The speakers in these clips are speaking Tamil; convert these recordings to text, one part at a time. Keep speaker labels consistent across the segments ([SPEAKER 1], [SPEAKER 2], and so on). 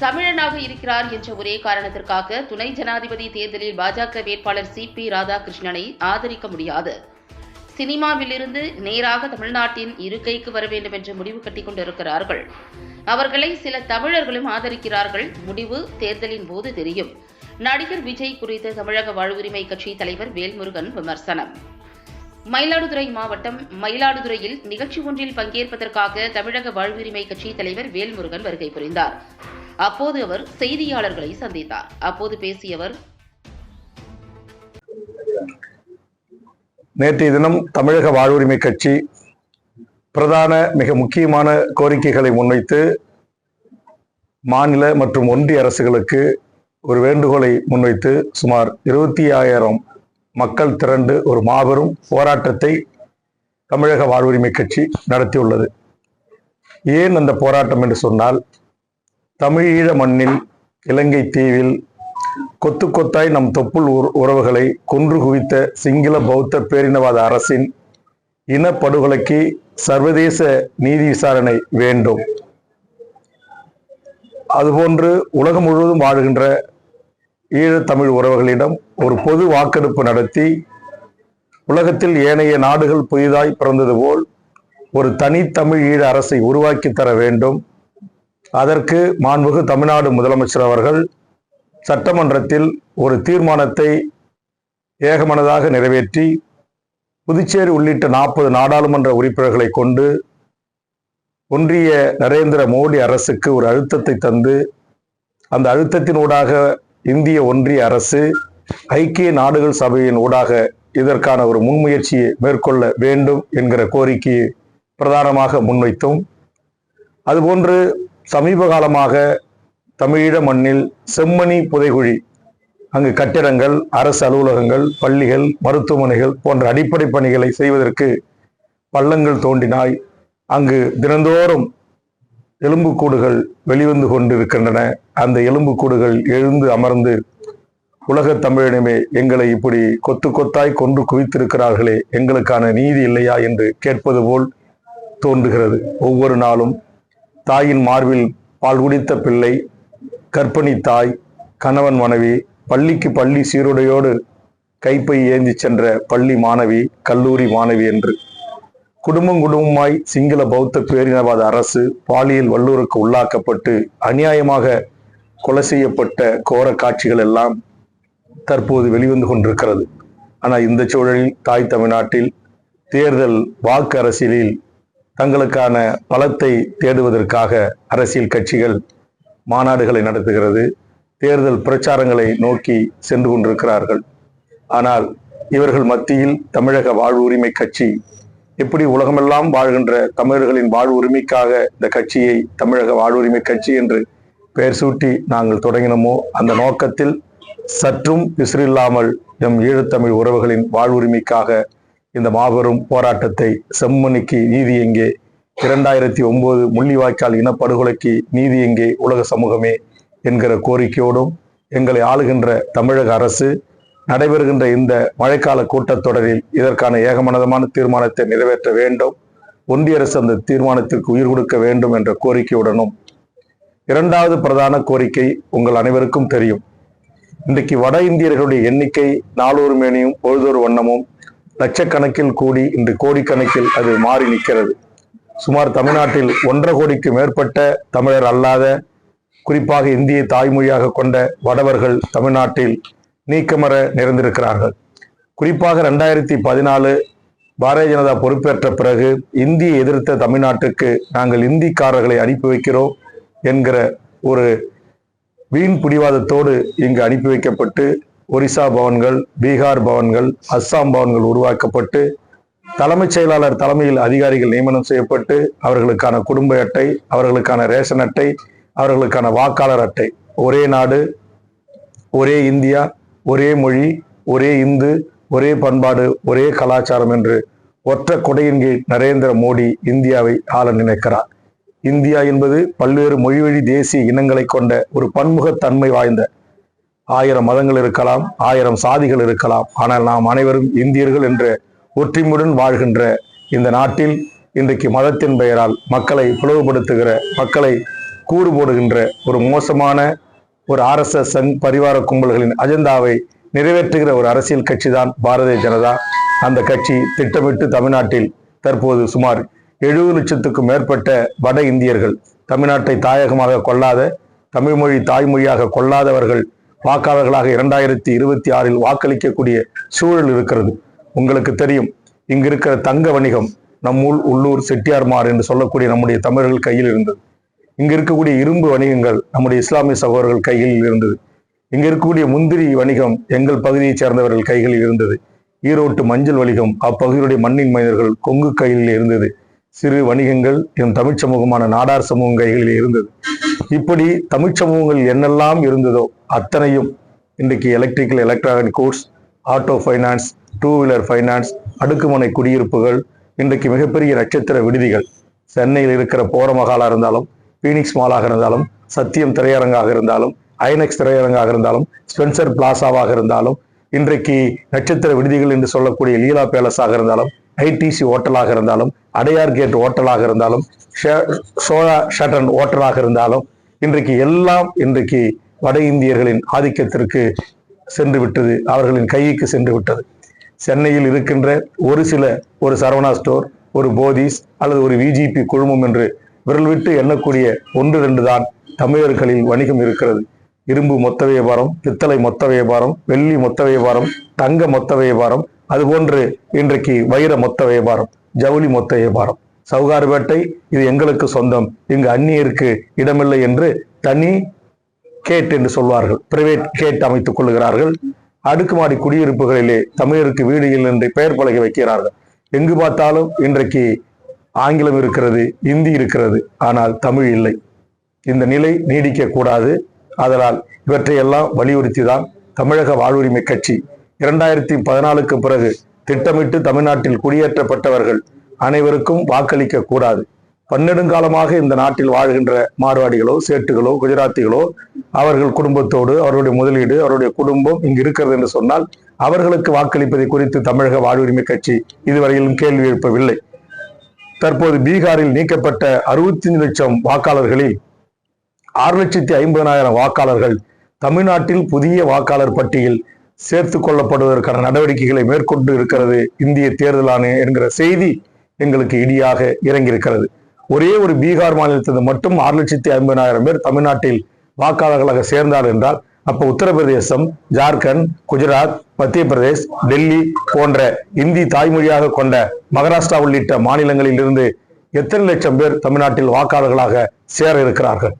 [SPEAKER 1] தமிழனாக இருக்கிறார் என்ற ஒரே காரணத்திற்காக துணை ஜனாதிபதி தேர்தலில் பாஜக வேட்பாளர் சி பி ராதாகிருஷ்ணனை ஆதரிக்க முடியாது. சினிமாவிலிருந்து நேராக தமிழ்நாட்டின் இருக்கைக்கு வர வேண்டும் என்று முடிவு கட்டிக்கொண்டிருக்கிறார்கள். அவர்களை சில தமிழர்களும் ஆதரிக்கிறார்கள். முடிவு தேர்தலின் போது தெரியும். நடிகர் விஜய் குறித்து தமிழக வாழ்வுரிமை கட்சி தலைவர் வேல்முருகன் விமர்சனம். மயிலாடுதுறை மாவட்டம் மயிலாடுதுறையில் நிகழ்ச்சி ஒன்றில் பங்கேற்பதற்காக தமிழக வாழ்வுரிமை கட்சி தலைவர் வேல்முருகன் வருகை புரிந்தார். அப்போது அவர் செய்தியாளர்களை சந்தித்தார். அப்போது பேசிய அவர்
[SPEAKER 2] நேற்றைய தினம் தமிழக வாழ்வுரிமை கட்சி பிரதான மிக முக்கியமான கோரிக்கைகளை முன்வைத்து மாநில மற்றும் ஒன்றிய அரசுகளுக்கு ஒரு வேண்டுகோளை முன்வைத்து சுமார் இருபத்தி ஆயிரம் மக்கள் திரண்டு ஒரு மாபெரும் போராட்டத்தை தமிழக வாழ்வுரிமை கட்சி நடத்தியுள்ளது. ஏன் அந்த போராட்டம் என்று சொன்னால் தமிழீழ மண்ணில் இலங்கை தீவில் கொத்து கொத்தாய் நம் தொப்புள் உறவுகளை கொன்று குவித்த சிங்கள பௌத்த பேரினவாத அரசின் இனப்படுகொலைக்கு சர்வதேச நீதி விசாரணை வேண்டும். அதுபோன்று உலகம் முழுவதும் வாழ்கின்ற ஈழத்தமிழ் உறவுகளிடம் ஒரு பொது வாக்கெடுப்பு நடத்தி உலகத்தில் ஏனைய நாடுகள் புதிதாய் பிறந்தது போல் ஒரு தனித்தமிழ் ஈழ அரசை உருவாக்கி தர வேண்டும். அதற்கு மாண்புகு தமிழ்நாடு முதலமைச்சர் அவர்கள் சட்டமன்றத்தில் ஒரு தீர்மானத்தை ஏகமனதாக நிறைவேற்றி புதுச்சேரி உள்ளிட்ட நாற்பது நாடாளுமன்ற உறுப்பினர்களை கொண்டு ஒன்றிய நரேந்திர மோடி அரசுக்கு ஒரு அழுத்தத்தை தந்து அந்த அழுத்தத்தினூடாக இந்திய ஒன்றிய அரசு ஐக்கிய நாடுகள் சபையின் ஊடாக இதற்கான ஒரு முன்முயற்சியை மேற்கொள்ள வேண்டும் என்கிற கோரிக்கையை பிரதானமாக முன்வைத்தோம் அதுபோன்று சமீப காலமாக தமிழீழ மண்ணில் செம்மணி புதைகுழி அங்கு கட்டிடங்கள் அரசு அலுவலகங்கள் பள்ளிகள் மருத்துவமனைகள் போன்ற அடிப்படை பணிகளை செய்வதற்கு பள்ளங்கள் தோண்டினாய் அங்கு தினந்தோறும் எலும்புக்கூடுகள் வெளிவந்து கொண்டிருக்கின்றன. அந்த எலும்புக்கூடுகள் எழுந்து அமர்ந்து உலகத் தமிழினமே எங்களை இப்படி கொத்து கொத்தாய் கொன்று குவித்திருக்கிறார்களே எங்களுக்கான நீதி இல்லையா என்று கேட்பது போல் தோன்றுகிறது. ஒவ்வொரு நாளும் தாயின் மார்பில் பால் குடித்த பிள்ளை கற்பனி தாய் கணவன் மனைவி பள்ளிக்கு பள்ளி சீருடையோடு கைப்பை ஏந்தி சென்ற பள்ளி மாணவி கல்லூரி மாணவி என்று. குடும்பம் குடும்பமாய் சிங்கள பௌத்த பேரினவாத அரசு பாலியல் வல்லூருக்கு உள்ளாக்கப்பட்டு அநியாயமாக கொலை செய்யப்பட்ட கோர காட்சிகள் எல்லாம் தற்போது வெளிவந்து கொண்டிருக்கிறது. ஆனால் இந்த சூழலில் தாய் தமிழ்நாட்டில் தேர்தல் வாக்கு அரசியலில் தங்களுக்கான பலத்தை தேடுவதற்காக அரசியல் கட்சிகள் மாநாடுகளை நடத்துகிறது. தேர்தல் பிரச்சாரங்களை நோக்கி சென்று கொண்டிருக்கிறார்கள். ஆனால் இவர்கள் மத்தியில் தமிழக வாழ்வு உரிமை கட்சி எப்படி உலகமெல்லாம் வாழ்கின்ற தமிழர்களின் வாழ்வு உரிமைக்காக இந்த கட்சியை தமிழக வாழ்வுரிமை கட்சி என்று பெயர் சூட்டி நாங்கள் தொடங்கினோமோ அந்த நோக்கத்தில் சற்றும் விசிறில்லாமல் எம் ஈழத்தமிழ் உறவுகளின் வாழ்வுரிமைக்காக இந்த மாபெரும் போராட்டத்தை செம்மணிக்கு நீதி எங்கே? இரண்டாயிரத்தி ஒன்பது முள்ளிவாய்க்கால் இனப்படுகொலைக்கு நீதி எங்கே உலக சமூகமே? என்கிற கோரிக்கையோடும் எங்களை ஆளுகின்ற தமிழக அரசு நடைபெறுகின்ற இந்த மழைக்கால கூட்டத்தொடரில் இதற்கான ஏகமனதமான தீர்மானத்தை நிறைவேற்ற வேண்டும். ஒன்றிய அரசு அந்த தீர்மானத்திற்கு உயிர் கொடுக்க வேண்டும் என்ற கோரிக்கையுடனும் இரண்டாவது பிரதான கோரிக்கை உங்கள் அனைவருக்கும் தெரியும். இன்றைக்கு வட இந்தியர்களுடைய எண்ணிக்கை நாளொரு மேனியும் பொழுதொரு வண்ணமும் லட்சக்கணக்கில் கூடி இன்று கோடிக்கணக்கில் அது மாறி நிற்கிறது. சுமார் தமிழ்நாட்டில் ஒன்றரை கோடிக்கு மேற்பட்ட தமிழர் அல்லாத குறிப்பாக இந்திய தாய்மொழியாக கொண்ட வடவர்கள் தமிழ்நாட்டில் நீக்கமர நிறைந்திருக்கிறார்கள். குறிப்பாக ரெண்டாயிரத்தி பதினாலு பாரதிய ஜனதா பொறுப்பேற்ற பிறகு இந்தியை எதிர்த்த தமிழ்நாட்டுக்கு நாங்கள் இந்திக்காரர்களை அனுப்பி வைக்கிறோம் என்கிற ஒரு வீண் பிடிவாதத்தோடு இங்கு அனுப்பி வைக்கப்பட்டு ஒரிசா பவன்கள் பீகார் பவன்கள் அஸ்ஸாம் பவன்கள் உருவாக்கப்பட்டு தலைமைச் செயலாளர் தலைமையில் அதிகாரிகள் நியமனம் செய்யப்பட்டு அவர்களுக்கான குடும்ப அட்டை அவர்களுக்கான ரேஷன் அட்டை அவர்களுக்கான வாக்காளர் அட்டை. ஒரே நாடு ஒரே இந்தியா ஒரே மொழி ஒரே இந்து ஒரே பண்பாடு ஒரே கலாச்சாரம் என்று ஒற்ற கொடையின் கீழ் நரேந்திர மோடி இந்தியாவை ஆள நினைக்கிறார். இந்தியா என்பது பல்வேறு மொழிவழி தேசிய இனங்களை கொண்ட ஒரு பன்முகத்தன்மை வாய்ந்த ஆயிரம் மதங்கள் இருக்கலாம் ஆயிரம் சாதிகள் இருக்கலாம். ஆனால் நாம் அனைவரும் இந்தியர்கள் என்ற ஒற்றுமையுடன் வாழ்கின்ற இந்த நாட்டில் இன்றைக்கு மதத்தின் பெயரால் மக்களை பிளவுபடுத்துகிற மக்களை கூறு போடுகின்ற ஒரு மோசமான ஒரு ஆர்எஸ்எஸ் சங் பரிவார கும்பல்களின் அஜெண்டாவை நிறைவேற்றுகிற ஒரு அரசியல் கட்சி தான் பாரதிய ஜனதா. அந்த கட்சி திட்டமிட்டு தமிழ்நாட்டில் தற்போது சுமார் எழுபது லட்சத்துக்கும் மேற்பட்ட வட இந்தியர்கள் தமிழ்நாட்டை தாயகமாக கொள்ளாத தமிழ்மொழி தாய்மொழியாக கொள்ளாதவர்கள் வாக்காளர்களாக இரண்டாயிரத்தி இருபத்தி ஆறில் வாக்களிக்கக்கூடிய சூழல் இருக்கிறது. உங்களுக்கு தெரியும் இங்கு இருக்கிற தங்க வணிகம் நம்மூர் உள்ளூர் செட்டியார்மார் என்று சொல்லக்கூடிய நம்முடைய தமிழர்கள் கையில் இருந்தது. இங்க இருக்கக்கூடிய இரும்பு வணிகங்கள் நம்முடைய இஸ்லாமிய சகோதரர்கள் கையில் இருந்தது. இங்க இருக்கக்கூடிய முந்திரி வணிகம் எங்கள் பகுதியைச் சேர்ந்தவர்கள் கைகளில் இருந்தது. ஈரோட்டு மஞ்சள் வணிகம் அப்பகுதியுடைய மண்ணின் மனிதர்கள் கொங்கு கையில் இருந்தது. சிறு வணிகங்கள் என் தமிழ்ச் சமூகமான நாடார் சமூகம் கைகளில் இருந்தது. இப்படி தமிழ்ச் சமூகங்கள் என்னெல்லாம் இருந்ததோ அத்தனையும் இன்றைக்கு electrical electronic course auto finance two wheeler finance அடுக்குமனை குடியிருப்புகள் இன்றைக்கு மிகப்பெரிய நட்சத்திர விடுதிகள். சென்னையில் இருக்கிற போரமகாலா இருந்தாலும் பீனிக்ஸ் மாலாக இருந்தாலும் சத்தியம் திரையரங்காக இருந்தாலும் ஐனக்ஸ் திரையரங்காக இருந்தாலும் ஸ்பென்சர் பிளாசாவாக இருந்தாலும் இன்றைக்கு நட்சத்திர விடுதிகள் என்று சொல்லக்கூடிய லீலா பேலஸாக இருந்தாலும் ஐடிசி ஓட்டலாக இருந்தாலும் அடையார் கேட் ஓட்டலாக இருந்தாலும் சோழா ஷட்டன் ஓட்டலாக இருந்தாலும் இன்றைக்கு எல்லாம் இன்றைக்கு வட இந்தியர்களின் ஆதிக்கத்திற்கு சென்று விட்டது அவர்களின் கைக்கு சென்று விட்டது சென்னையில் இருக்கின்ற ஒரு சில ஒரு சரவணா ஸ்டோர் ஒரு போதீஸ் அல்லது ஒரு விஜிபி குழுமம் என்று விரல் விட்டு எண்ணக்கூடிய ஒன்று ரெண்டு தான் தமிழர்களில் வணிகம் இருக்கிறது. இரும்பு மொத்த வியாபாரம் பித்தளை மொத்த வியாபாரம் வெள்ளி மொத்த வியாபாரம் தங்க மொத்த வியாபாரம் அதுபோன்று இன்றைக்கு வைர மொத்த வியாபாரம் ஜவுளி மொத்த வியாபாரம். சவுகார்பேட்டை இது எங்களுக்கு சொந்தம். இங்கு அந்நியருக்கு இடமில்லை என்று தனி கேட் என்று சொல்வார்கள். பிரைவேட் கேட் அமைத்துக் கொள்கிறார்கள் அடுக்குமாடி குடியிருப்புகளிலே தமிழருக்கு வீடு இல்லை என்று பெயர் பலகை வைக்கிறார்கள். எங்கு பார்த்தாலும் இன்றைக்கு ஆங்கிலம் இருக்கிறது இந்தி இருக்கிறது. ஆனால் தமிழ் இல்லை. இந்த நிலை நீடிக்க கூடாது அதனால் இவற்றையெல்லாம் வலியுறுத்தி தான் தமிழக வாழ்வுரிமை கட்சி இரண்டாயிரத்தி பதினாலுக்கு பிறகு திட்டமிட்டு தமிழ்நாட்டில் குடியேற்றப்பட்டவர்கள் அனைவருக்கும் வாக்களிக்க கூடாது. பன்னெடுங்காலமாக இந்த நாட்டில் வாழ்கின்ற மார்வாடிகளோ சேட்டுகளோ குஜராத்திகளோ அவர்கள் குடும்பத்தோடு அவருடைய முதலீடு அவருடைய குடும்பம் இங்கு இருக்கிறது என்று சொன்னால் அவர்களுக்கு வாக்களிப்பதை குறித்து தமிழக வாழ்வுரிமை கட்சி இதுவரையிலும் கேள்வி எழுப்பவில்லை. தற்போது பீகாரில் நீக்கப்பட்ட அறுபத்தி லட்சம் வாக்காளர்களில் ஆறு லட்சத்தி ஐம்பதனாயிரம் வாக்காளர்கள் தமிழ்நாட்டில் புதிய வாக்காளர் பட்டியல் சேர்த்து கொள்ளப்படுவதற்கான நடவடிக்கைகளை மேற்கொண்டு இருக்கிறது இந்திய தேர்தல் ஆணையம் என்கிற செய்தி எங்களுக்கு இடியாக இறங்கியிருக்கிறது. ஒரே ஒரு பீகார் மாநிலத்தில் மட்டும் ஆறு லட்சத்தி ஐம்பதாயிரம் பேர் தமிழ்நாட்டில் வாக்காளர்களாக சேர்ந்தார் என்றால் அப்போ உத்தரப்பிரதேசம் ஜார்க்கண்ட் குஜராத் மத்திய பிரதேஷ் டெல்லி போன்ற இந்தி தாய்மொழியாக கொண்ட மகாராஷ்டிரா உள்ளிட்ட மாநிலங்களில் இருந்து எத்தனை லட்சம் பேர் தமிழ்நாட்டில் வாக்காளர்களாக சேர இருக்கிறார்கள்?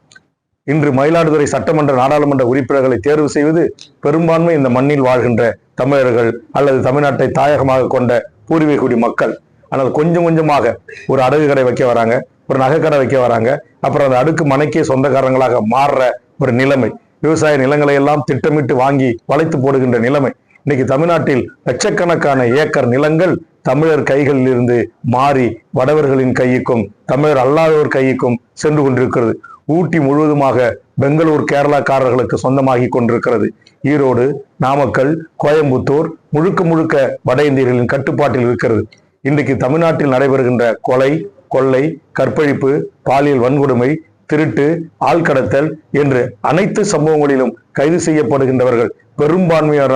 [SPEAKER 2] இன்று மயிலாடுதுறை சட்டமன்ற நாடாளுமன்ற உறுப்பினர்களை தேர்வு செய்வது பெரும்பான்மை இந்த மண்ணில் வாழ்கின்ற தமிழர்கள் அல்லது தமிழ்நாட்டை தாயகமாக கொண்ட பூர்வீக குடி மக்கள். ஆனால் கொஞ்சம் கொஞ்சமாக ஒரு அடகு கடை வைக்க வராங்க ஒரு நகைக்கடை வைக்க வராங்க. அப்புறம் அந்த அடுக்கு மனைக்கே சொந்தக்காரங்களாக மாறுற ஒரு நிலைமை. விவசாய நிலங்களை எல்லாம் திட்டமிட்டு வாங்கி வளைத்து போடுகின்ற நிலைமை. இன்னைக்கு தமிழ்நாட்டில் லட்சக்கணக்கான ஏக்கர் நிலங்கள் தமிழர் கைகளில் இருந்து மாறி வடவர்களின் கைக்கும் தமிழர் அல்லாதவர் கைக்கும் சென்று கொண்டிருக்கிறது. ஊட்டி முழுவதுமாக பெங்களூர் கேரளாக்காரர்களுக்கு சொந்தமாகி கொண்டிருக்கிறது. ஈரோடு நாமக்கல் கோயம்புத்தூர் முழுக்க முழுக்க வட இந்தியர்களின் கட்டுப்பாட்டில் இருக்கிறது. இன்றைக்கு தமிழ்நாட்டில் நடைபெறுகின்ற கொலை கொள்ளை கற்பழிப்பு பாலியல் வன்கொடுமை திருட்டு ஆள்கடத்தல் என்று அனைத்து சம்பவங்களிலும் கைது செய்யப்படுகின்றவர்கள் பெரும்பான்மையான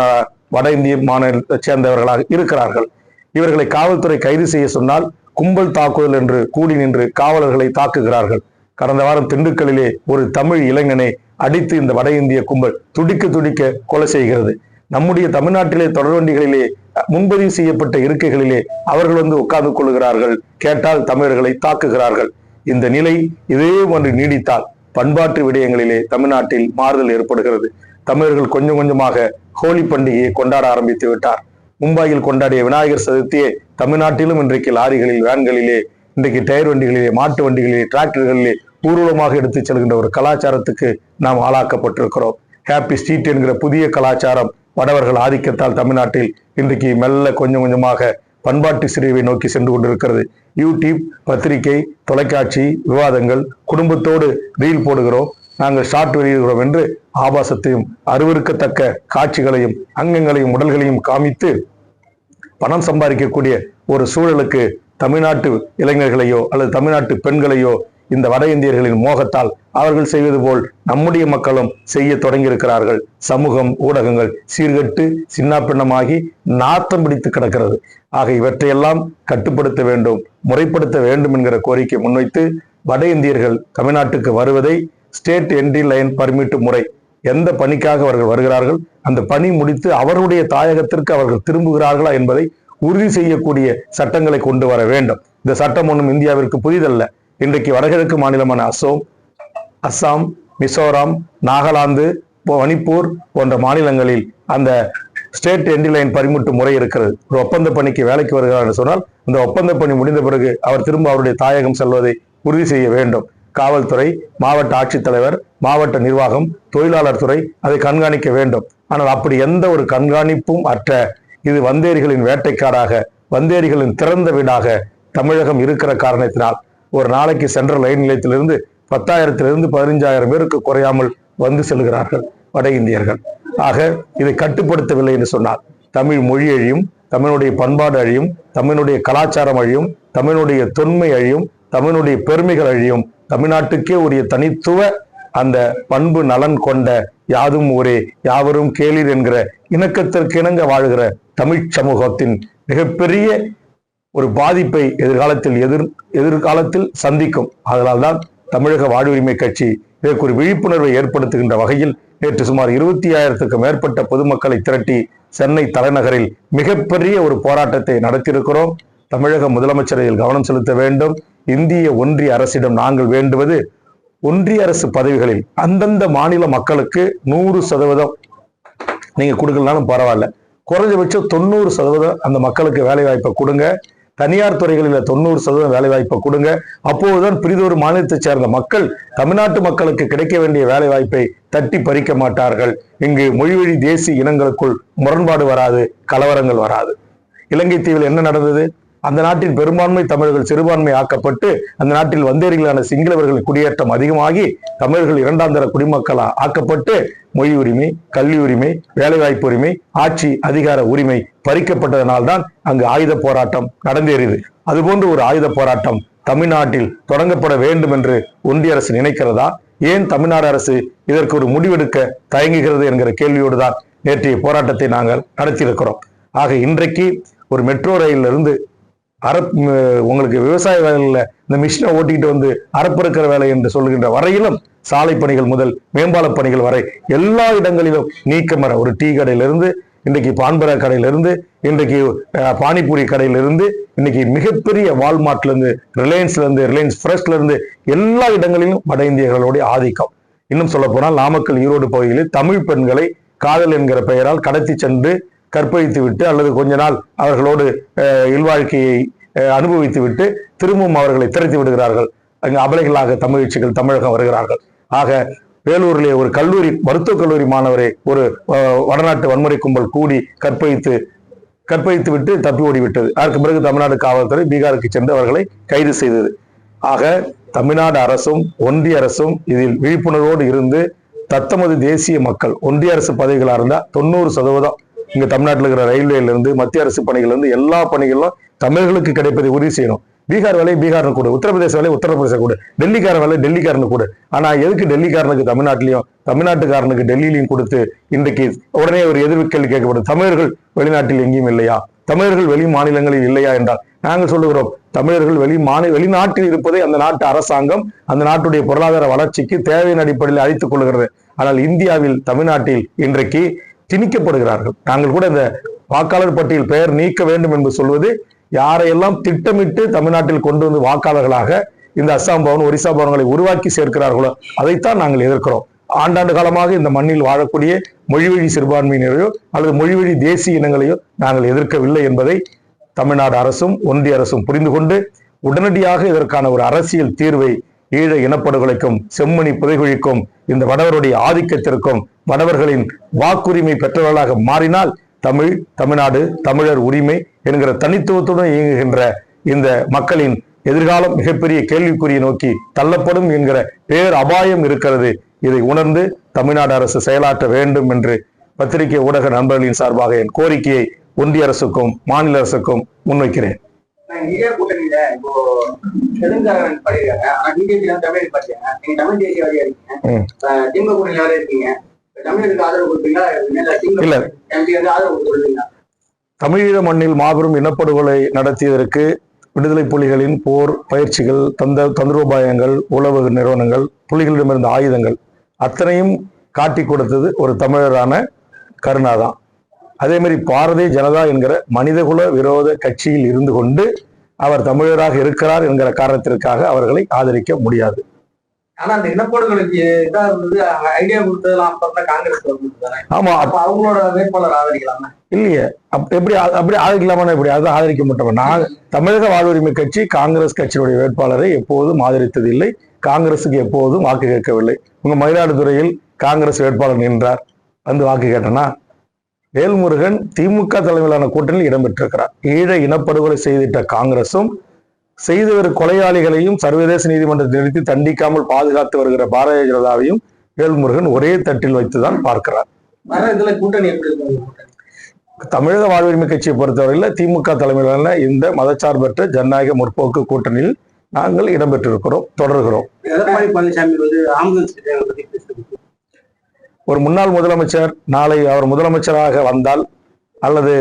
[SPEAKER 2] வட இந்திய மாநிலத்தைச் சேர்ந்தவர்களாக இருக்கிறார்கள். இவர்களை காவல்துறை கைது செய்ய சொன்னால் கும்பல் தாக்குதல் என்று கூடி நின்று காவலர்களை தாக்குகிறார்கள். கடந்த வாரம் திண்டுக்கல்லிலே ஒரு தமிழ் இளைஞனை அடித்து இந்த வட இந்திய கும்பல் துடிக்க துடிக்க கொலை செய்கிறது. நம்முடைய தமிழ்நாட்டிலே தொடர்வண்டிகளிலே முன்பதிவு செய்யப்பட்ட இருக்கைகளிலே அவர்கள் வந்து உட்கார்ந்து கொள்கிறார்கள் கேட்டால் தமிழர்களை தாக்குகிறார்கள். இந்த நிலை இதே ஒன்று நீடித்தால் பண்பாட்டு விடயங்களிலே தமிழ்நாட்டில் மாறுதல் ஏற்படுகிறது. தமிழர்கள் கொஞ்சம் கொஞ்சமாக ஹோலி பண்டிகையை கொண்டாட ஆரம்பித்து விட்டார். மும்பையில் கொண்டாடிய விநாயகர் சதுர்த்தியை தமிழ்நாட்டிலும் இன்றைக்கு லாரிகளில் வேன்களிலே இன்றைக்கு டயர் வண்டிகளிலே மாட்டு வண்டிகளிலே டிராக்டர்களிலே ஊர்வலமாக எடுத்து செல்கின்ற ஒரு கலாச்சாரத்துக்கு நாம் ஆளாக்கப்பட்டிருக்கிறோம். ஹாப்பி ஸ்ட்ரீட் என்கிற புதிய கலாச்சாரம் வடவர்கள் ஆதிக்கத்தால் தமிழ்நாட்டில் இன்றைக்கு மெல்ல கொஞ்சம் கொஞ்சமாக பண்பாட்டு சிறைவை நோக்கி சென்று கொண்டிருக்கிறது. யூடியூப் பத்திரிகை தொலைக்காட்சி விவாதங்கள் குடும்பத்தோடு ரீல் போடுகிறோம். நாங்கள் ஷார்ட் வெளியிடுகிறோம் என்று ஆபாசத்தையும் அருவருக்கத்தக்க காட்சிகளையும் அங்கங்களையும் உடல்களையும் காமித்து பணம் சம்பாதிக்கக்கூடிய ஒரு சூழலுக்கு தமிழ்நாட்டு இளைஞர்களையோ அல்லது தமிழ்நாட்டு பெண்களையோ இந்த வட இந்தியர்களின் மோகத்தால் அவர்கள் செய்வது போல் நம்முடைய மக்களும் செய்ய தொடங்கியிருக்கிறார்கள். சமூகம் ஊடகங்கள் சீர்கெட்டு சின்னாப்பின்னமாகி நாத்தம் பிடித்து கிடக்கிறது. ஆக இவற்றையெல்லாம் கட்டுப்படுத்த வேண்டும் முறைப்படுத்த வேண்டும் என்கிற கோரிக்கை முன்வைத்து வட இந்தியர்கள் தமிழ்நாட்டுக்கு வருவதை ஸ்டேட் என்ட்ரி லைன் பர்மிட் முறை எந்த பணிக்காக அவர்கள் வருகிறார்கள் அந்த பணி முடித்து அவருடைய தாயகத்திற்கு அவர்கள் திரும்புகிறார்களா என்பதை உறுதி செய்யக்கூடிய சட்டங்களை கொண்டு வர வேண்டும். இந்த சட்டம் ஒன்றும் இந்தியாவிற்கு புதிதல்ல. இன்றைக்கு வடகிழக்கு மாநிலமான அசோம் அஸ்ஸாம் மிசோராம் நாகாலாந்து மணிப்பூர் போன்ற மாநிலங்களில் அந்த ஸ்டேட் என்டி லைன் பரிமுட்டு முறை இருக்கிறது. ஒரு ஒப்பந்த பணிக்கு வேலைக்கு வருகிறார் என்று சொன்னால் அந்த ஒப்பந்த பணி முடிந்த பிறகு அவர் திரும்ப அவருடைய தாயகம் செல்வதை உறுதி செய்ய வேண்டும். காவல்துறை மாவட்ட ஆட்சித்தலைவர் மாவட்ட நிர்வாகம் தொழிலாளர் துறை அதை கண்காணிக்க வேண்டும். ஆனால் அப்படி எந்த ஒரு கண்காணிப்பும் அற்ற இது வந்தேரிகளின் வேட்டைக்காடாக வந்தேரிகளின் திறந்த வீடாக தமிழகம் இருக்கிற காரணத்தினால் ஒரு நாளைக்கு சென்ட்ரல் ரயில் நிலையத்திலிருந்து பத்தாயிரத்திலிருந்து பதினைஞ்சாயிரம் பேருக்கு குறையாமல் வந்து செல்கிறார்கள் வட இந்தியர்கள். ஆக இதை கட்டுப்படுத்தவில்லை என்று சொன்னார் தமிழ் மொழி அழியும் தமிழுடைய பண்பாடு அழியும் தமிழுடைய கலாச்சாரம் அழியும் தமிழுடைய தொன்மை அழியும் தமிழுடைய பெருமைகள் அழியும் தமிழ்நாட்டுக்கே உரிய தனித்துவ அந்த பண்பு நலன் கொண்ட யாதும் ஊரே யாவரும் கேளீர் என்கிற இணக்கத்திற்கிணங்க வாழ்கிற தமிழ் சமூகத்தின் மிகப்பெரிய ஒரு பாதிப்பை எதிர்காலத்தில் எதிர் எதிர்காலத்தில் சந்திக்கும். அதனால்தான் தமிழக வாழ்வுரிமை கட்சி இதற்கு ஒரு விழிப்புணர்வை ஏற்படுத்துகின்ற வகையில் நேற்று சுமார் இருபத்தி ஆயிரத்துக்கும் மேற்பட்ட பொதுமக்களை திரட்டி சென்னை தலைநகரில் மிகப்பெரிய ஒரு போராட்டத்தை நடத்தியிருக்கிறோம். தமிழக முதலமைச்சரையில் கவனம் செலுத்த வேண்டும். இந்திய ஒன்றிய அரசிடம் நாங்கள் வேண்டுவது ஒன்றிய அரசு பதவிகளில் அந்தந்த மாநில மக்களுக்கு நூறு சதவீதம் நீங்கள் கொடுக்கலனாலும் பரவாயில்ல. குறைஞ்சபட்சம் தொண்ணூறு சதவீதம் அந்த மக்களுக்கு வேலைவாய்ப்பை கொடுங்க. தனியார் துறைகளில் தொண்ணூறு சதவீதம் வேலைவாய்ப்பை கொடுங்க. அப்போதுதான் பிரிதொரு மாநிலத்தைச் சேர்ந்த மக்கள் தமிழ்நாட்டு மக்களுக்கு கிடைக்க வேண்டிய வேலைவாய்ப்பை தட்டி பறிக்க மாட்டார்கள். இங்கு மொழிவழி தேசிய இனங்களுக்குள் முரண்பாடு வராது கலவரங்கள் வராது. இலங்கை தீவில் என்ன நடந்தது? அந்த நாட்டின் பெரும்பான்மை தமிழர்கள் சிறுபான்மை ஆக்கப்பட்டு அந்த நாட்டில் வந்தேரிகளான சிங்களவர்களின் குடியேற்றம் அதிகமாகி தமிழர்கள் இரண்டாம் தர குடிமக்களா ஆக்கப்பட்டு மொழி உரிமை கல்வி உரிமை வேலைவாய்ப்பு உரிமை ஆட்சி அதிகார உரிமை பறிக்கப்பட்டதனால்தான் அங்கு ஆயுத போராட்டம் நடந்தேறியது. அதுபோன்ற ஒரு ஆயுத போராட்டம் தமிழ்நாட்டில் தொடங்கப்பட வேண்டும் என்று ஒன்றிய அரசு நினைக்கிறதா? ஏன் தமிழ்நாடு அரசு இதற்கு ஒரு முடிவெடுக்க தயங்குகிறது என்கிற கேள்வியோடு தான் நேற்றைய போராட்டத்தை நாங்கள் நடத்தியிருக்கிறோம். ஆக இன்றைக்கு ஒரு மெட்ரோ ரயிலிருந்து இருந்து அறப் உங்களுக்கு விவசாய வேலையில் இந்த மிஷினை ஓட்டிக்கிட்டு வந்து அறப்பறுக்கிற வேலை என்று சொல்கின்ற வரையிலும் சாலை பணிகள் முதல் மேம்பால பணிகள் வரை எல்லா இடங்களிலும் நீக்கமர ஒரு டீ கடையிலிருந்து இன்றைக்கு பான்பரா கடையிலிருந்து இன்றைக்கு பானிபூரி கடையிலிருந்து இன்னைக்கு மிகப்பெரிய வால்மார்ட்லேருந்து ரிலையன்ஸ்லேருந்து ரிலையன்ஸ் ஃப்ரெஷ்லேருந்து எல்லா இடங்களிலும் வட இந்தியர்களுடைய ஆதிக்கம். இன்னும் சொல்ல போனால் நாமக்கல் ஈரோடு பகுதியில் தமிழ் பெண்களை காதல் என்கிற பெயரால் கடத்தி சென்று கற்பழித்து விட்டு அல்லது கொஞ்ச நாள் அவர்களோடு இல்வாழ்க்கையை அனுபவித்துவிட்டு திரும்பவும் அவர்களை திறத்து விடுகிறார்கள். அங்கு அபலைகளாக தமிழ்ச்சிகள் தமிழகம் வருகிறார்கள். ஆக வேலூரிலே ஒரு கல்லூரி மருத்துவக் கல்லூரி மாணவரை ஒரு வடநாட்டு வன்முறை கும்பல் கூடி கற்பழித்து கற்பழித்து விட்டு தப்பி ஓடிவிட்டது. அதற்கு பிறகு தமிழ்நாடு காவல்துறை பீகாருக்கு சென்று அவர்களை கைது செய்தது. ஆக தமிழ்நாடு அரசும் ஒன்றிய அரசும் இதில் விழிப்புணர்வோடு இருந்து தத்தமது தேசிய மக்கள் ஒன்றிய அரசு பதவிகளாக இருந்தால் தொண்ணூறு சதவீதம் இங்க தமிழ்நாட்டில் இருக்கிற ரயில்வேல இருந்து மத்திய அரசு பணிகள் இருந்து எல்லா பணிகளும் தமிழர்களுக்கு கிடைப்பதை உறுதி செய்யணும். பீகார் வேலையை பீகார்னு கூட. உத்தரப்பிரதேச வேலையை உத்தரப்பிரதேச கூட. டெல்லிக்காரன் வேலை டெல்லிக்காரனு கூட. ஆனா எதுக்கு டெல்லிக்காரனுக்கு தமிழ்நாட்டிலையும் தமிழ்நாட்டுக்காரனுக்கு டெல்லியிலையும் கொடுத்து இன்றைக்கு உடனே ஒரு எதிர்வு கேள்வி கேட்கப்படும் தமிழர்கள் வெளிநாட்டில் எங்கேயும் இல்லையா? தமிழர்கள் வெளி மாநிலங்களில் இல்லையா என்றால் நாங்கள் சொல்லுகிறோம் தமிழர்கள் வெளி மாநில வெளிநாட்டில் இருப்பதை அந்த நாட்டு அரசாங்கம் அந்த நாட்டுடைய பொருளாதார வளர்ச்சிக்கு தேவையின் அடிப்படையில் அழைத்துக் கொள்கிறது ஆனால் இந்தியாவில் தமிழ்நாட்டில் இன்றைக்கு திணிக்கப்படுகிறார்கள். நாங்கள் கூட இந்த வாக்காளர் பட்டியல் பெயர் நீக்க வேண்டும் என்று சொல்வது யாரையெல்லாம் திட்டமிட்டு தமிழ்நாட்டில் கொண்டு வந்து வாக்காளர்களாக இந்த அஸ்ஸாம் பவன் ஒரிசா பவன்களை உருவாக்கி சேர்க்கிறார்களோ அதைத்தான் நாங்கள் எதிர்க்கிறோம். ஆண்டாண்டு காலமாக இந்த மண்ணில் வாழக்கூடிய மொழிவழி சிறுபான்மையினரையோ அல்லது மொழிவழி தேசிய இனங்களையோ நாங்கள் எதிர்க்கவில்லை என்பதை தமிழ்நாடு அரசும் ஒன்றிய அரசும் புரிந்து கொண்டு உடனடியாக இதற்கான ஒரு அரசியல் தீர்வை ஈழ இனப்படுகொலைக்கும் செம்மணி புதைகுழிக்கும் இந்த வடவருடைய ஆதிக்கத்திற்கும் வடவர்களின் வாக்குரிமை பெற்றவர்களாக மாறினால் தமிழ் தமிழ்நாடு தமிழர் உரிமை என்கிற தனித்துவத்துடன் இயங்குகின்ற இந்த மக்களின் எதிர்காலம் மிகப்பெரிய கேள்விக்குறியை நோக்கி தள்ளப்படும் என்கிற பேர் அபாயம் இருக்கிறது. இதை உணர்ந்து தமிழ்நாடு அரசு செயலாற்ற வேண்டும் என்று பத்திரிகை ஊடக நண்பர்களின் சார்பாக என் கோரிக்கையை ஒன்றிய அரசுக்கும் மாநில அரசுக்கும் முன்வைக்கிறேன்.
[SPEAKER 3] நீங்க
[SPEAKER 2] தமிழீழ மண்ணில் மாபெரும் இனப்படுகொலை நடத்தியதற்கு விடுதலை புலிகளின் போர் பயிற்சிகள் தந்த தந்திரோபாயங்கள் உளவு நிறுவனங்கள் புலிகளிடமிருந்த ஆயுதங்கள் அத்தனையும் காட்டி கொடுத்தது ஒரு தமிழரான கருணா தான் அதே மாதிரி பாரதிய ஜனதா என்கிற மனிதகுல விரோத கட்சியில் இருந்து கொண்டு அவர் தமிழராக இருக்கிறார் என்கிற காரணத்திற்காக அவர்களை ஆதரிக்க முடியாது.
[SPEAKER 3] ஆனா அந்த இனப்படுகளுக்கு இதா இருந்தது ஐடியா கொடுத்ததெல்லாம் தான் காங்கிரஸ் கவர்மெண்ட்
[SPEAKER 2] ஆமா.
[SPEAKER 3] அப்ப அவங்களோட வேட்பாளர் ஆதரிக்கலாமா?
[SPEAKER 2] இல்லையே. எப்படி அப்படி ஆதரிக்கலாமா எப்படி? அதான் ஆதரிக்க மாட்டோம் நான் தமிழக வாழ்வுரிமை கட்சி காங்கிரஸ் கட்சியினுடைய வேட்பாளரை எப்போதும் ஆதரித்தது இல்லை காங்கிரசுக்கு எப்போதும் வாக்கு கேட்கவில்லை. உங்க மயிலாடுதுறையில் காங்கிரஸ் வேட்பாளர் நின்றார். வந்து வாக்கு கேட்டனா? வேல்முருகன் திமுக தலைமையிலான கூட்டணியில் இடம்பெற்றிருக்கிறார். ஈழ இனப்படுகொலை செய்திட்ட காங்கிரசும் செய்தவர் கொலையாளிகளையும் சர்வதேச நீதிமன்றத்தில் நிறுத்தி தண்டிக்காமல் பாதுகாத்து வருகிற பாரதிய ஜனதாவையும் வேல்முருகன் ஒரே தட்டில் வைத்துதான் பார்க்கிறார்.
[SPEAKER 3] கூட்டணி
[SPEAKER 2] தமிழக வாழ்வுரிமை கட்சியை பொறுத்தவரையில் திமுக தலைமையிலான இந்த மதச்சார்பற்ற ஜனநாயக முற்போக்கு கூட்டணியில் நாங்கள் இடம்பெற்றிருக்கிறோம் தொடர்கிறோம். ஒரு முன்னாள் முதலமைச்சர் நாளை அவர் முதலமைச்சராக வந்தால் அல்லது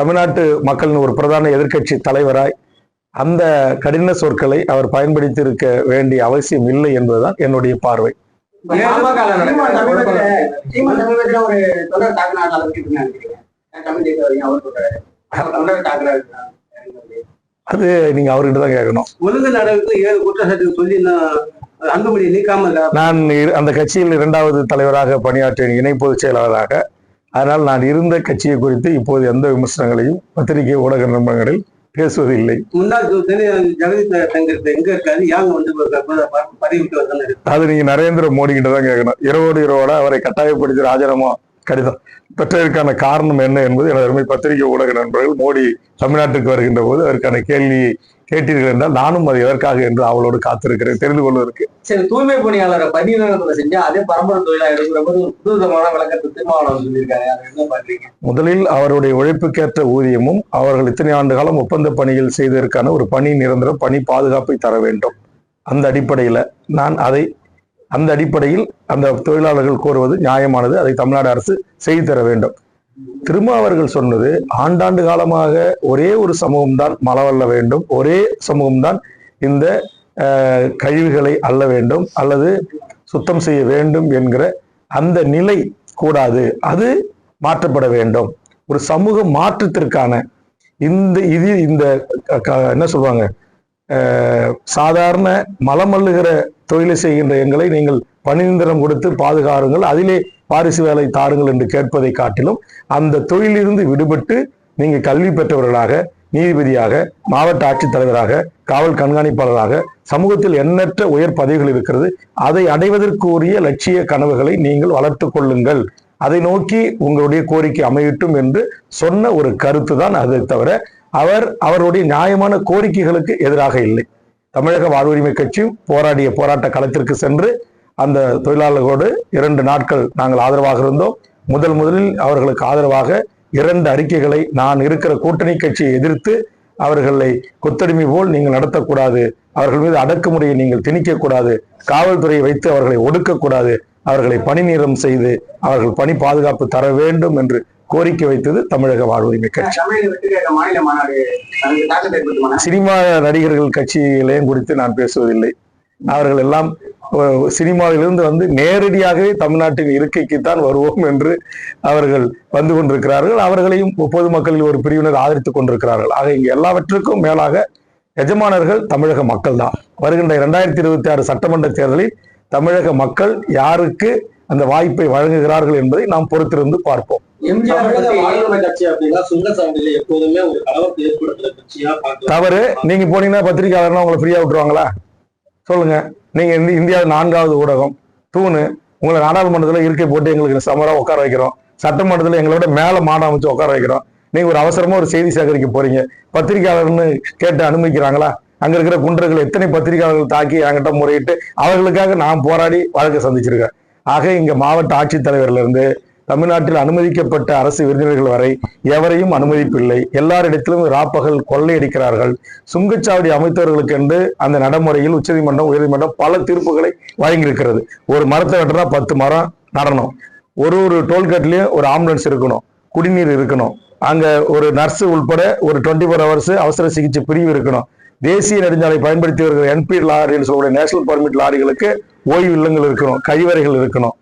[SPEAKER 2] தமிழ்நாட்டு மக்களின் ஒரு பிரதான எதிர்க்கட்சி தலைவராய் அந்த கடின சொற்களை அவர் பயன்படுத்தி இருக்க வேண்டிய அவசியம் இல்லை என்பதுதான் என்னுடைய பார்வை. அது நீங்க அவர்கிட்ட தான் கேட்கணும்.
[SPEAKER 3] ஒழுங்கு நடவடிக்கை ஏழு குற்றச்சாட்டு சொல்லி நான் அன்புமணி நீக்காம.
[SPEAKER 2] நான் அந்த கட்சியில் இரண்டாவது தலைவராக பணியாற்றிய இணை பொதுச் செயலாளராக அதனால் நான் இருந்த கட்சியை குறித்து இப்போது எந்த விமர்சனங்களையும் பத்திரிகை ஊடக நிறுவனங்களில் பேசுவதில்லை. அது நீங்க நரேந்திர மோடி கிட்ட தான் கேட்கணும். இரவோடு இரவோட அவரை கட்டாயப்படுத்தி ராஜினாமா கடிதம். பெற்றதற்கான காரணம் என்ன என்பது எனது அருமை பத்திரிகை ஊடக நண்பர்கள் மோடி தமிழ்நாட்டுக்கு வருகின்ற போது அதற்கான கேள்வியை கேட்டீர்கள் என்றால் நானும் அது எதற்காக என்று அவளோடு காத்திருக்கிறேன். தெரிந்து கொள்வதற்கு.
[SPEAKER 3] சரி தூய்மை பணியாளரை பணி நிரந்தரம் செஞ்சு அதே பரம்பரை தொழிலா எடுக்கிற போது ஒரு புதுவிதமான விளக்கத்தை திருமாவளவன் பண்றீங்க
[SPEAKER 2] முதலில் அவருடைய உழைப்புக்கேற்ற ஊதியமும் அவர்கள் இத்தனை ஆண்டு காலம் ஒப்பந்த பணிகள் செய்ததற்கான ஒரு பணி நிரந்தரம் பணி பாதுகாப்பை தர வேண்டும். அந்த அடிப்படையில் நான் அதை அந்த அடிப்படையில் அந்த தொழிலாளர்கள் கோருவது நியாயமானது. அதை தமிழ்நாடு அரசு செய்து தர வேண்டும். திருமாவர்கள் சொன்னது ஆண்டாண்டு காலமாக ஒரே ஒரு சமூகம் சமூகம்தான் மலவல்ல வேண்டும். ஒரே சமூகம் தான் இந்த கழிவுகளை அள்ள வேண்டும் அல்லது சுத்தம் செய்ய வேண்டும் என்கிற அந்த நிலை கூடாது. அது மாற்றப்பட வேண்டும். ஒரு சமூக மாற்றத்திற்கான இந்த இது இந்த என்ன சொல்லுவாங்க சாதாரண மலமல்லுகிற தொழிலை செய்கின்ற எங்களை நீங்கள் பணிநிந்திரம் கொடுத்து பாதுகாருங்கள். அதிலே வாரிசு வேலை தாருங்கள் என்று கேட்பதை காட்டிலும் அந்த தொழிலிருந்து விடுபட்டு நீங்கள் கல்வி பெற்றவர்களாக நீதிபதியாக மாவட்ட ஆட்சித்தலைவராக காவல் கண்காணிப்பாளராக சமூகத்தில் எண்ணற்ற உயர் பதவிகள் இருக்கிறது. அதை அடைவதற்குரிய லட்சிய கனவுகளை நீங்கள் வளர்த்து கொள்ளுங்கள். அதை நோக்கி உங்களுடைய கோரிக்கை அமையட்டும் என்று சொன்ன ஒரு கருத்து தான் அதை தவிர அவர் அவருடைய நியாயமான கோரிக்கைகளுக்கு எதிராக இல்லை. தமிழக வாழ்வுரிமை கட்சியும் போராடிய போராட்ட களத்திற்கு சென்று அந்த தொழிலாளர்களோடு இரண்டு நாட்கள் நாங்கள் ஆதரவாக இருந்தோம். முதல் முதலில் அவர்களுக்கு ஆதரவாக இரண்டு அறிக்கைகளை நான் இருக்கிற கூட்டணி கட்சியை எதிர்த்து அவர்களை கொத்தடிமை போல் நீங்கள் நடத்தக்கூடாது அவர்கள் மீது அடக்குமுறையை நீங்கள் திணிக்கக்கூடாது காவல்துறையை வைத்து அவர்களை ஒடுக்கக்கூடாது அவர்களை பணி நீரம் செய்து அவர்கள் பணி பாதுகாப்பு தர வேண்டும் என்று கோரிக்கை வைத்தது தமிழக வாழ்வுரிமை கட்சி. சினிமா நடிகர்கள் கட்சியிலேயும் குறித்து நான் பேசுவதில்லை. அவர்கள் எல்லாம் சினிமாவிலிருந்து வந்து நேரடியாகவே தமிழ்நாட்டின் இருக்கைக்கு தான் வருவோம் என்று அவர்கள் வந்து கொண்டிருக்கிறார்கள். அவர்களையும் பொதுமக்களில் ஒரு பிரிவினர் ஆதரித்துக் கொண்டிருக்கிறார்கள். ஆக இங்கு எல்லாவற்றுக்கும் மேலாக எஜமானர்கள் தமிழக மக்கள் தான். வருகின்ற இரண்டாயிரத்தி இருபத்தி ஆறு சட்டமன்ற தேர்தலில் தமிழக மக்கள் யாருக்கு அந்த வாய்ப்பை வழங்குகிறார்கள் என்பதை நாம் பொறுத்திருந்து பார்ப்போம். தவறு நீங்க போனீங்கன்னா பத்திரிகையாளர்னா உங்களை ஃப்ரீயா விட்டுருவாங்களா? சொல்லுங்க. நீங்க இந்தியாவில் நான்காவது ஊடகம். தூணு உங்களை நாடாளுமன்றத்தில் இருக்கை போட்டு எங்களுக்கு சமரா உட்கார வைக்கிறோம். சட்டமன்றத்தில் எங்களோட மேலே மாட அமைச்சு உட்கார வைக்கிறோம். நீங்க ஒரு அவசரமா ஒரு செய்தி சேகரிக்க போறீங்க. பத்திரிகையாளர்னு கேட்டு அனுமதிக்கிறாங்களா? அங்க இருக்கிற குண்டர்கள் எத்தனை பத்திரிகையாளர்கள் தாக்கி என்கிட்ட முறையிட்டு அவர்களுக்காக நான் போராடி வழக்கை சந்திச்சிருக்கேன். ஆக இங்க மாவட்ட ஆட்சித்தலைவர்ல இருந்து தமிழ்நாட்டில் அனுமதிக்கப்பட்ட அரசு விருந்தினர்கள் வரை எவரையும் அனுமதிப்பில்லை. எல்லாரிடத்திலும் ராப்பகல் கொள்ளையடிக்கிறார்கள் சுங்கச்சாவடி அமைத்தவர்களுக்கு என்று அந்த நடைமுறையில் உச்சநீதிமன்றம் உயர்நீதிமன்றம் பல தீர்ப்புகளை வழங்கியிருக்கிறது. ஒரு மரத்தை வெட்டினா பத்து மரம் நடணும். ஒரு ஒரு டோல்கேட்லயும் ஒரு ஆம்புலன்ஸ் இருக்கணும். குடிநீர் இருக்கணும். அங்க ஒரு நர்ஸ் உள்பட ஒரு டுவெண்ட்டி ஃபோர் ஹவர்ஸ் அவசர சிகிச்சை பிரிவு இருக்கணும். தேசிய நெடுஞ்சாலை பயன்படுத்தி வருகிற என்பி லாரின்னு சொல்லக்கூடிய நேஷனல் பர்மிட் லாரிகளுக்கு ஓய்வு இல்லங்கள் இருக்கணும். கழிவறைகள் இருக்கணும்.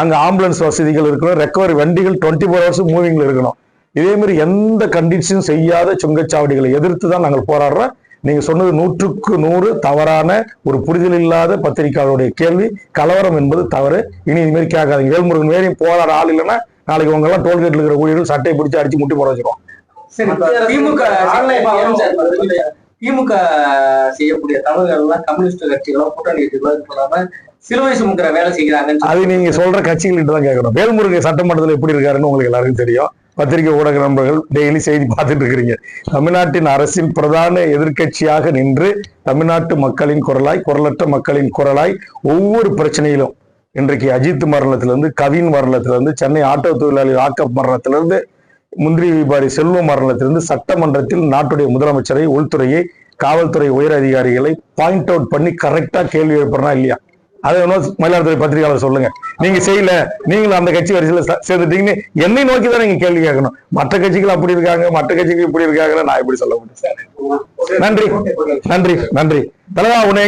[SPEAKER 2] அங்க ஆம்புலன்ஸ் வசதிகள் இருக்கணும். ரெக்கவரி வண்டிகள் டுவெண்ட்டி ஃபோர் ஹவர்ஸ் மூவிங்ல இருக்கணும். இதே மாதிரி எந்த கண்டிஷனும் செய்யாத சுங்கச்சாவடிகளை எதிர்த்து தான் நாங்கள் போராடுறோம். நீங்க சொன்னது நூற்றுக்கு நூறு தவறான ஒரு புரிதல் இல்லாத பத்திரிகையாளருடைய கேள்வி. கலவரம் என்பது தவறு. இனி இது மாதிரி கேட்காதீங்க. வேல்முருகன் வேறையும் போராட ஆள் இல்லைன்னா நாளைக்கு உங்க எல்லாம் டோல்கேட்ல இருக்கிற ஊழியர்கள் சட்டையை பிடிச்சு அடிச்சு முட்டி போட வச்சிருவோம்.
[SPEAKER 3] திமுக திமுக செய்யக்கூடிய தவறுகள் எல்லாம் கம்யூனிஸ்ட் கட்சிகளோ கூட்டணி கட்சிகளோ பண்ணாம சிலுவை வேலை செய்கிறாங்க
[SPEAKER 2] அது நீங்க சொல்ற கட்சிகள்கிட்ட தான் கேட்கணும். வேல்முருகன் சட்டமன்றத்தில் எப்படி இருக்காருன்னு உங்களுக்கு எல்லாருக்கும் தெரியும். பத்திரிகை ஊடக நண்பர்கள் டெய்லி செய்தி பார்த்துட்டு இருக்கிறீங்க. தமிழ்நாட்டின் அரசின் பிரதான எதிர்க்கட்சியாக நின்று தமிழ்நாட்டு மக்களின் குரலாய் குரலற்ற மக்களின் குரலாய் ஒவ்வொரு பிரச்சனையிலும் இன்றைக்கு அஜித் மரணத்திலிருந்து கவின் மரணத்திலிருந்து சென்னை ஆட்டோ தொழிலாளி ஆக்கப் மரணத்திலிருந்து முந்திரி வியாபாரி செல்வம் மரணத்திலிருந்து சட்டமன்றத்தில் நாட்டுடைய முதலமைச்சரை உள்துறையை காவல்துறை உயர் அதிகாரிகளை பாயிண்ட் அவுட் பண்ணி கரெக்டா கேள்வி எழுப்புறனா இல்லையா? அதை வேணும் மயிலாடுதுறை பத்திரிகையாளர் சொல்லுங்க. நீங்க செய்யல நீங்களும் அந்த கட்சி வரிசையில சேர்ந்துட்டீங்கன்னு என்னை நோக்கி தான் நீங்க கேள்வி கேட்கணும். மற்ற கட்சிகள் அப்படி இருக்காங்க மற்ற கட்சிகள் இப்படி இருக்காங்க நான் இப்படி சொல்ல முடியும்? நன்றி நன்றி நன்றி. தலைவா உன்னை